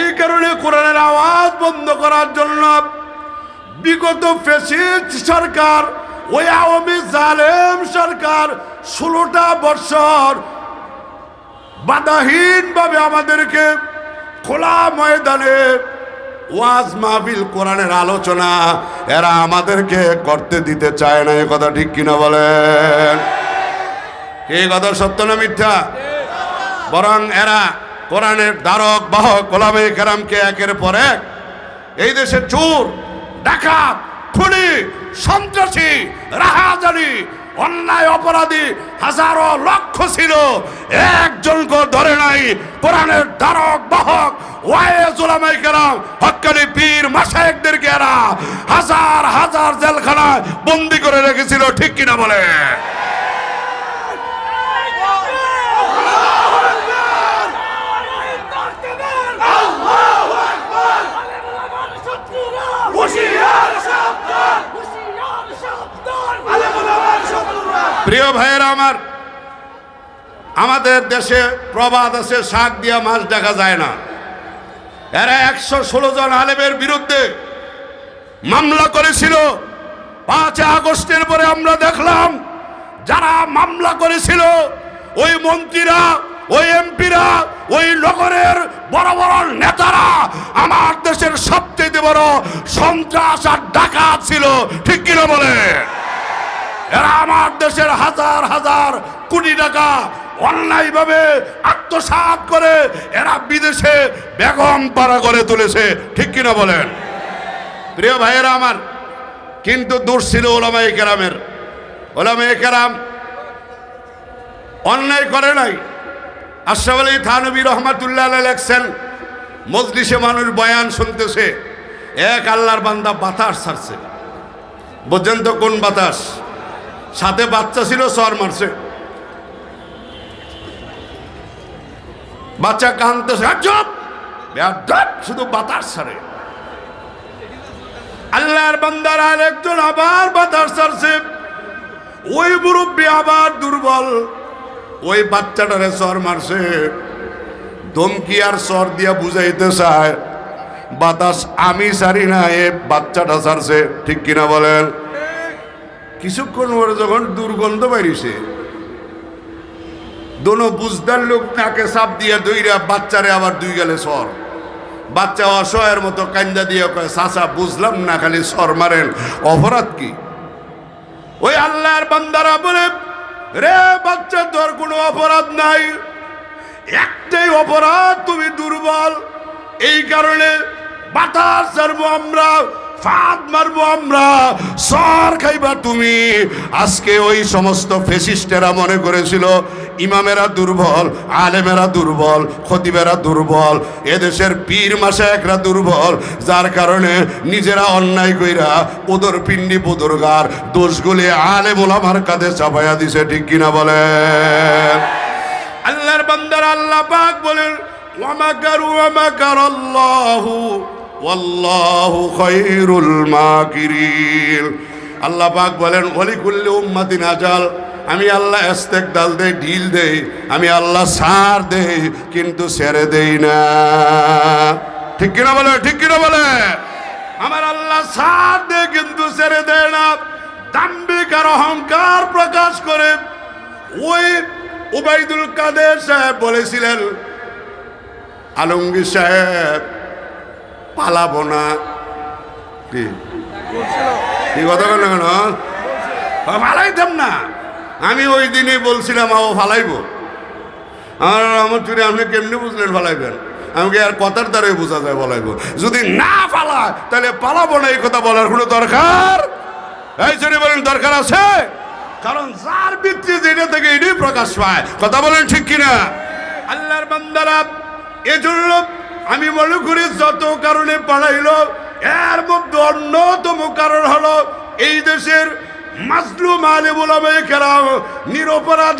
এই কারণে কোরআনের আওয়াজ বন্ধ করার জন্য বিগত ফেসিস্ট সরকার ওই আওয়ামী জালেম সরকার ষোলোটা বছর বাধাহীনভাবে আমাদেরকে খোলা ময়দানে ওয়াজ মাহফিল, কোরআনের আলোচনা এরা আমাদেরকে করতে দিতে চায় না, এ কথা ঠিক কিনা বলেন? এই কথা সত্য না মিথ্যা? বরং এরা কোরআনের দ্বারক বাহক গোলামে কেরামকে একের পর এক এই দেশে চোর, ডাকাত, খুনি, সন্ত্রাসী, রাহাজানি, অন্যায় অপরাধী হাজারো লক্ষ ছিল। একজনকে ধরে নাই কোরআনের দ্বারক বাহক হাজার হাজার জেলখানায় বন্দি করে রেখেছিল, ঠিক কিনা বলে? প্রিয় ভাইয়েরা আমার, আমাদের দেশে প্রবাদ আছে, শাক দিয়া মাছ দেখা যায় না। এরা একশো ষোলো জন আলেমের বিরুদ্ধে মামলা করেছিল। পাঁচ আগস্টের পরে আমরা দেখলাম, যারা মামলা করেছিল, ওই মন্ত্রীরা, ওই এমপিরা, ওই নগরের বড় বড় নেতারা আমার দেশের সবচেয়ে বড় সন্ত্রাস আর ডাকাত ছিল। ঠিক কিনা বলে এরা আমার দেশের হাজার হাজার কোটি টাকা অন্যায়ভাবে আত্মসাৎ করে এরা বিদেশে বেগম পাড়া করে তুলেছে। ঠিক কিনা বলেন? প্রিয় ভাইয়েরা আমার, কিন্তু দোষ ছিল ওলামাই কেরামের। ওলামাই কেরাম অন্যায় করে নাই। আশরাফ আলী থানবী রহমাতুল্লাহ লেখছেন, মজলিসে মানুষ বয়ান শুনতেছে, এক আল্লাহর বান্দা বাতাস ছাড়ছে। বুঝছেন তো কোন বাতাস? সাথে বাচ্চা ছিল সর মারছে। বাচ্চা কানতেছে "আর চুপ! বেয়াদব! শুধু বাতাস ছাড়ে। আল্লাহর বান্দার আর একজন আবার বাতাস ছাড়ছে। ওই মুরব্বী আবার দুর্বল। ওই বাচ্চাটারে সর মারছে। ধমকি আর সর দিয়া বুঝাইতে চায়, বাতাস আমি সারি না, এ বাচ্চাটা ছাড়ছে। ঠিক কিনা বলেন? কিছুক্ষণ পরে যখন দুর্গন্ধ বাইরিছে, দোনো বুঝদার লোক নাকে সাপ দিয়ে দইরা বাচ্চারে আবার দুই গেলে সর। বাচ্চা অসহায়ের মতো কান্দা দিয়ে কয়, চাচা, বুঝলাম না, খালি সর মারেন। অপরাধ কি? ওই আল্লাহর বান্দারা বলে, রে বাচ্চা, তোর কোনো অপরাধ নাই। একটাই অপরাধ, তুমি দুর্বল। এই কারণে বাতাস আমরা ফাঁদ মারবো আমরা। সর খাইবা তুমি। আজকে ওই সমস্ত ফেসিস্টেরা মনে করেছিল, ইমামেরা দুর্বল, আলেমেরা দুর্বল, খতিবেরা দুর্বল, এদেশের পীর মাসে একরা দুর্বল, যার কারণে নিজেরা অন্যায় কইরা ওদর পিন্ডি বুদুর্গার দোষগুলি আলেম ওলামার কাঁধে চাপাইয়া দিছে, ঠিক কিনা বলেন আল্লাহর বান্দার আল্লাহ বলেন ওয়ামাকারু ওয়াল্লাহু খায়রুল মাকিরিন আল্লাহ পাক বলেন, ওলি কুল্লি উম্মাতিন আজাল। আমি আল্লাহ ইস্তেকদাল দেই, ঢিল দেই। আমি আল্লাহ সার দেই, কিন্তু ছেড়ে দেই না। ঠিক কিনা বলে, ঠিক কিনা বলে? আমার আল্লাহ সার দেয়, কিন্তু ছেড়ে দেয় না। দাম্বিক আর অহংকার প্রকাশ করে। ওই উবাইদুল কাদের সাহেব বলেছিলেন, আলমগীর সাহেব পালাবো না। কি? কথা কেন কেন? ফালাইতাম না। আমি ওই দিনই বলছিলাম ও ফালাইব। আর আমার চুরি, আপনি কেমনি বুঝলেন ফালাইবেন? আমাকে আর কথার দ্বারাই বোঝা যায় বলাইব যদি না পালায় তাহলে পালাবো না, এই কথা বলার কোনো দরকার? এই চুরি বলেন দরকার আছে? কারণ যার ভিত্তি যেটা থেকে এটাই প্রকাশ পায়। কথা বলেন ঠিক কিনা? আল্লাহর বান্দারা এজন্য আমি মনে করি যত কারণে পালাইলো, এর মধ্যে অন্যতম কারণ হলো এই দেশের কেরাম, নিরপরাধ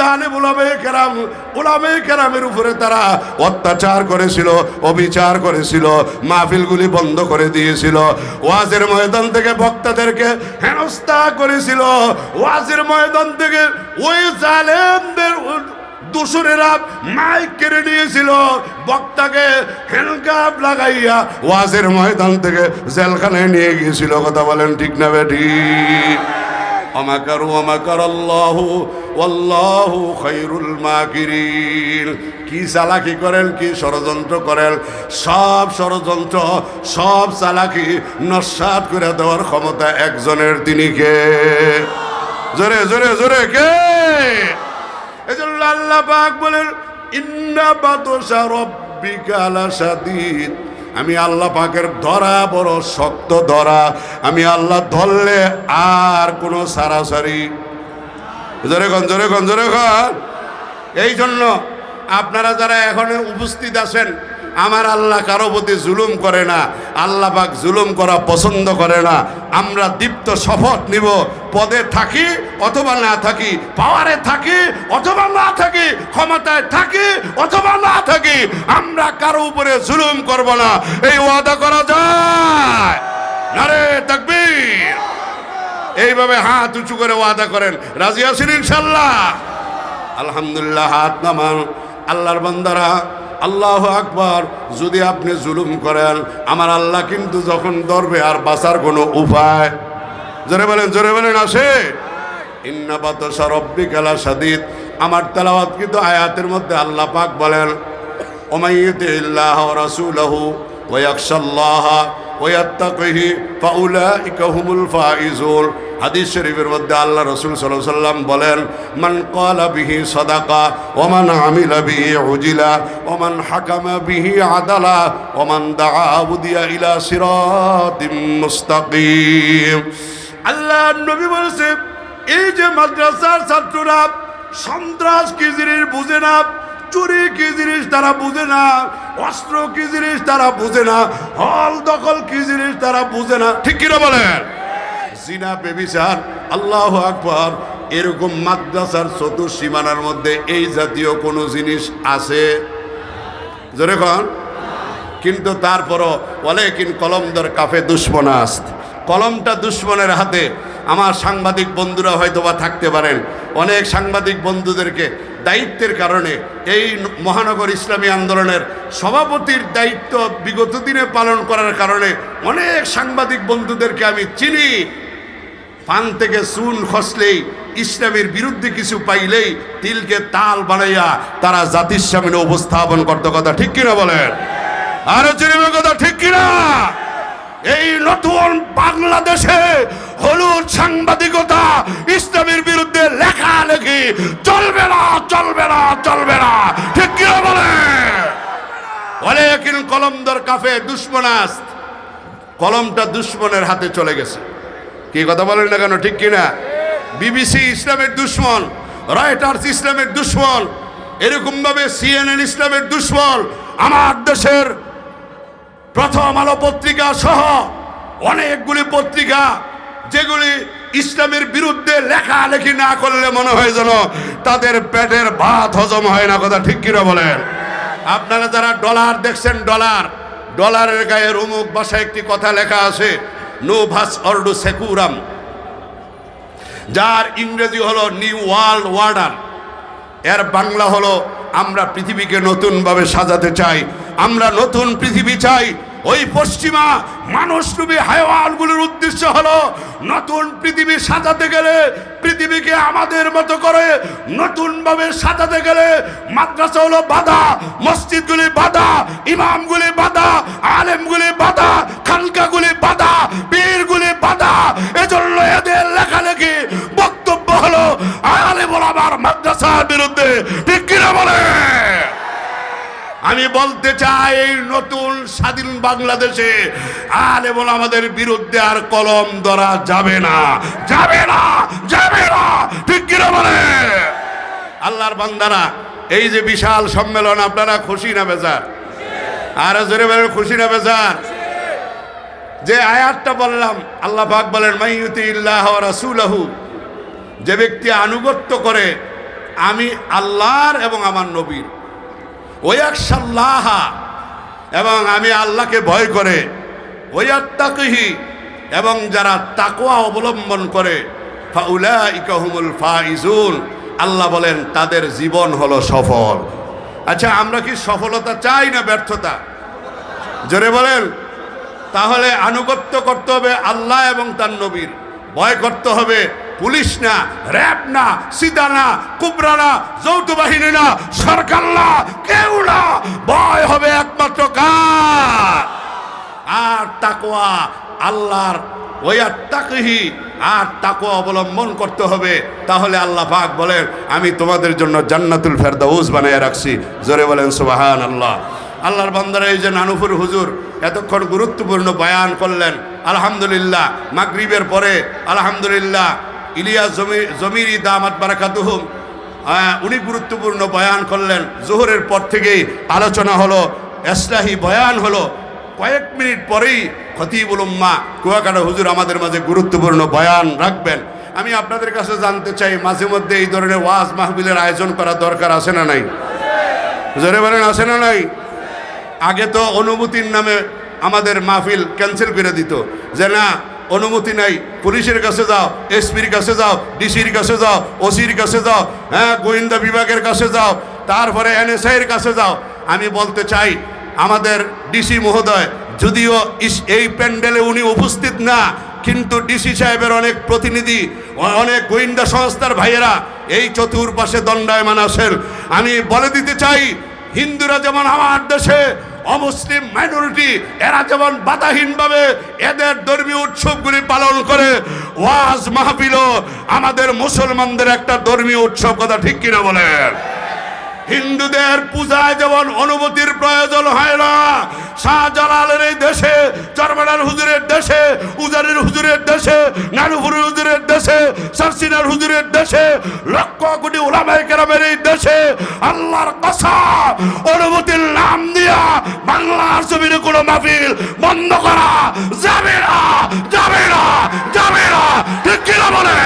উপরে তারা অত্যাচার করেছিল, অবিচার করেছিল, মাহফিলগুলি বন্ধ করে দিয়েছিল, ওয়াজের ময়দান থেকে বক্তাদেরকে হেনস্থা করেছিল, ওয়াজের ময়দান থেকে ওই জালেমদের দূষণেরা মাইক কেড়ে নিয়েছিল। বক্তাকে হ্যান্ডকাপ লাগাইয়া ওয়াজের ময়দান থেকে জেলখানায় নিয়ে গিয়েছিল। কথা বলেন ঠিক না বেটি অমাকারু অমাকার আল্লাহ আল্লাহ খৈরুল মাকিরিন। কি চালাকি করেন, কি ষড়যন্ত্র করেন? সব ষড়যন্ত্র, সব চালাকি নস্বাত করে দেওয়ার ক্ষমতা একজনের, তিনি কে? জোরে জোরে জোরে, কে? এজন্য আল্লাহ পাক বলেন আমি আল্লাহ পাকের ধরা বড় শক্ত ধরা। আমি আল্লাহ ধরলে আর কোনো সারাসারি। জোরে কন জোরে কন, জোরে এই জন্য আপনারা যারা এখন উপস্থিত আছেন আমার আল্লাহ কারও প্রতি জুলুম করে না, আল্লাহ পাক জুলুম করা পছন্দ করে না। আমরা দীপ্ত শপথ নিব, পদে থাকি অথবা না থাকি পাওয়ারে থাকি অথবা না থাকি, ক্ষমতায় থাকি অথবা না থাকি, আমরা কারও উপরে জুলুম করব না। এই ওয়াদা করা যায়। নারে তাকবীর। এইভাবে হাত উঁচু করে ওয়াদা করেন। রাজি আছেন ইনশাল্লাহ আলহামদুলিল্লাহ, হাত নামান। আল্লাহর বান্দারা আল্লাহ আকবার, যদি আপনি জুলুম করেন, আমার আল্লাহ কিন্তু যখন ধরবে আর বাঁচার কোনো উপায়। জোরে বলেন জোরে বলেন, আসে। ইন্নাবাত সাদিদ আমার তেলাওয়াত কিন্তু আয়াতের মধ্যে আল্লাহ পাক বলেন ওমাইয়তে ইল্লাহ রাসূলাহু ওয়া ইয়াখশাল্লাহ ওয়া ইয়াত্তাকিহি, ফাউলাইকা হুমুল ফাইজুন। হাদিস শরীফের মধ্যে আল্লাহ রসুল আলাইহি সাল্লাম বলেন, মান কলা বিহি সদাকা ওমান মান আমিলা বিহি উজিলা, ওয়া মান হাকামা বিহি আদালা ওমান মান উদিয়া ইলা সিরাতিম মুস্তাকিম। আল্লাহ নবী বলেছে, এই যে মাদ্রাসার ছাত্ররা সন্ত্রাস কি জিনিস বুঝে না, চুরি কি জিনিস তারা বুঝে না, অস্ত্র কি জিনিস তারা বুঝে না, হল দখল কি জিনিস তারা বুঝে না। ঠিক কিনা বলেন? জিনা বেবিচার আল্লাহ আকবর, এরকম মাদ্রাসার চতুর সীমানার মধ্যে এই জাতীয় কোনো জিনিস আছে? জোরে কন। কিন্তু তারপরও বলে কিন কলমদর কাফে দুশ্মনাস্ত কলমটা দুশ্মনের হাতে। আমার সাংবাদিক বন্ধুরা হয়তো বা থাকতে পারেন। অনেক সাংবাদিক বন্ধুদেরকে দায়িত্বের কারণে এই মহানগর ইসলামী আন্দোলনের সভাপতির দায়িত্ব বিগত দিনে পালন করার কারণে অনেক সাংবাদিক বন্ধুদেরকে আমি চিনি। পান থেকে চুন খসলেই ইসলামের বিরুদ্ধে কিছু পাইলেই তিলকে তাল বানাইয়া তারা জাতির সামনে উপস্থাপন করতে কথা ঠিক কিনা বলেন? আরে চিনিমের কথা ঠিক কিনা? এই নতুন বাংলাদেশে হলুদ সাংবাদিকতা ইসলামের বিরুদ্ধে লেখালেখি চলবে না চলবে না চলবে না। ঠিক কিনা বলে বলে কিন কলমদর কাফে দুশ্মনাস্ত। কলমটা দুশ্মনের হাতে চলে গেছে। কি কথা বলেন না কেন? ঠিক কিনা? বিবিসি ইসলামের দুশ্মন, রয়টার্স ইসলামের দুশ্মন এরকম ভাবে সিএনএন ইসলামের দুশ্মন, আমার দেশের প্রথম আলো পত্রিকা সহ অনেকগুলি পত্রিকা যেগুলি ইসলামের বিরুদ্ধে লেখালেখি না করলে মনে হয় যেন তাদের পেটের ভাত হজম হয় না কথা ঠিক কিনা বলেন? আপনারা যারা ডলার দেখছেন, ডলার, ডলারের গায়ে অমুক ভাষায় একটি কথা লেখা আছে নো ভাস অর্ডু সেকুরাম যার ইংরেজি হলো নিউ ওয়ার্ল্ড ওয়ার্ডার এর বাংলা হলো, আমরা পৃথিবীকে নতুনভাবে সাজাতে চাই। আমরা নতুন পৃথিবী চাই। ওই পশ্চিমা মানুষরূপী হায়ানগুলোর উদ্দেশ্য হলো নতুন পৃথিবী সাজাতে গেলে পৃথিবীকে আমাদের মতো করে নতুনভাবে সাজাতে গেলে মাদ্রাসা হলো বাধা, মসজিদগুলি বাধা, ইমামগুলি বাধা, আলেমগুলি বাধা, খানকাগুলি বাধা, পীরগুলি বাধা। এজন্য এদের লেখালেখি বক্তব্য হলো আলেম আমার মাদ্রাসার বিরুদ্ধে। ঠিক কিনা বলে আমি বলতে চাই, এই নতুন স্বাধীন বাংলাদেশে আর এবং আমাদের বিরুদ্ধে আর কলম ধরা যাবে না। যাবে না যাবে না। ঠিক কিনা বলে? আল্লাহর বান্দারা, এই যে বিশাল সম্মেলন, আপনারা খুশি না বেজার? আর জোরে বলেন, খুশি না বেজার? যে আয়াতটা বললাম, আল্লাহ পাক বলেন মাইয়ুতি ইল্লাহ রাসূলাহু যে ব্যক্তি আনুগত্য করে, আমি আল্লাহর এবং আমার নবীর। ওয়াকসাল্লাহা এবং আমি আল্লাহকে ভয় করে, ওয়াত্তাকিহি, এবং যারা তাকওয়া অবলম্বন করে ফাইজুন, আল্লাহ বলেন, তাদের জীবন হলো সফল। আচ্ছা আমরা কি সফলতা চাই না ব্যর্থতা? জোরে বলেন। তাহলে আনুগত্য করতে হবে আল্লাহ এবং তার নবীর। ভয় করতে হবে পুলিশ না, র্যাব না, সিদা না, কুবরা না, যৌথ বাহিনী না, সরকার না, কেউ না। ভয় হবে একমাত্র কার? আর তাকোয়া আল্লাহর ওই আর তাকহি আর তাকোয়া অবলম্বন করতে হবে। তাহলে আল্লাহ পাক বলেন, আমি তোমাদের জন্য জান্নাতুল ফেরদাউস বানিয়ে রাখছি। জোরে বলেন সুবাহান আল্লাহ আল্লাহর বান্দারা এই যে নানুপুর হুজুর এতক্ষণ গুরুত্বপূর্ণ বয়ান করলেন। আলহামদুলিল্লাহ, মাগরিবের পরে, আলহামদুলিল্লাহ ইলিয়াস জমি জমিরি দামাত আহ, উনি গুরুত্বপূর্ণ বয়ান করলেন। জোহরের পর থেকেই আলোচনা হলো এসলাহি বয়ান হলো। কয়েক মিনিট পরেই খতিবুল উম্মা কুয়াকাটা হুজুর আমাদের মাঝে গুরুত্বপূর্ণ বয়ান রাখবেন। আমি আপনাদের কাছে জানতে চাই মাঝে মধ্যে এই ধরনের ওয়াজ মাহবিলের আয়োজন করা দরকার আছে না নাই? জোরে বলেন আছে না নাই? আগে তো অনুভূতির নামে আমাদের মাহফিল ক্যান্সেল করে দিত। যে না অনুমতি নাই। পুলিশের কাছে যাও, এসপির কাছে যাও, ডিসির কাছে যাও, ওসির কাছে যাও হ্যাঁ গোয়েন্দা বিভাগের কাছে যাও, তারপরে এনএসআইয়ের কাছে যাও। আমি বলতে চাই, আমাদের ডিসি মহোদয়, যদিও এই প্যান্ডেলে উনি উপস্থিত না, কিন্তু ডিসি সাহেবের অনেক প্রতিনিধি, অনেক গোয়েন্দা সংস্থার ভাইয়েরা এই চতুর্পাশে দণ্ডায়মান আছেন। আমি বলে দিতে চাই, হিন্দুরা যেমন আমার দেশে অমুসলিম মাইনরিটি এরা যেমন বাধাহীনভাবে এদের ধর্মীয় উৎসবগুলি পালন করে, ওয়াজ মাহফিল আমাদের মুসলমানদের একটা ধর্মীয় উৎসব, কথা ঠিক কিনা বলেন? হিন্দুদের পূজায় যেমন অনুমতির প্রয়োজন হয় না, শাহজালালের এই দেশে, চরমানার হুজুরের দেশে, উজারের হুজুরের দেশে, নানুপুরের হুজুরের দেশে সারসিনার হুজুরের দেশে, লক্ষ কোটি ওলামাই কেরামের এই দেশে, আল্লাহর কথা অনুমতির কোনো মাহফিল বন্ধ করা যাবে না যাবে না যাবে না। ঠিক কিনা বলে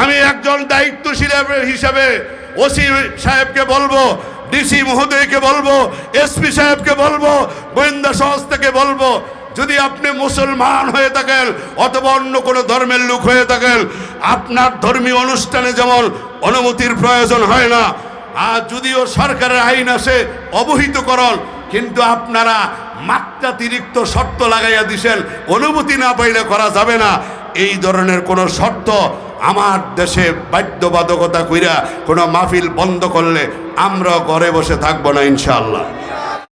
আমি একজন দায়িত্বশীল হিসাবে ওসি সাহেবকে বলব, ডিসি মহোদয়কে বলব, এসপি সাহেবকে বলব, গোয়েন্দা সংস্থাকে বলব, যদি আপনি মুসলমান হয়ে থাকেন অথবা অন্য কোনো ধর্মের লোক হয়ে থাকেন, আপনার ধর্মীয় অনুষ্ঠানে যেমন অনুমতির প্রয়োজন হয় না, আর যদিও সরকারের আইন আছে, অবহিতকরণ কিন্তু আপনারা মাত্রাতিরিক্ত শর্ত লাগাইয়া দিছেন, অনুমতি না পাইলে করা যাবে না। এই ধরনের কোনো শর্ত আমার দেশে বাধ্যবাধকতা কইরা কোনো মাহফিল বন্ধ করলে আমরা ঘরে বসে থাকব না, ইনশাআল্লাহ।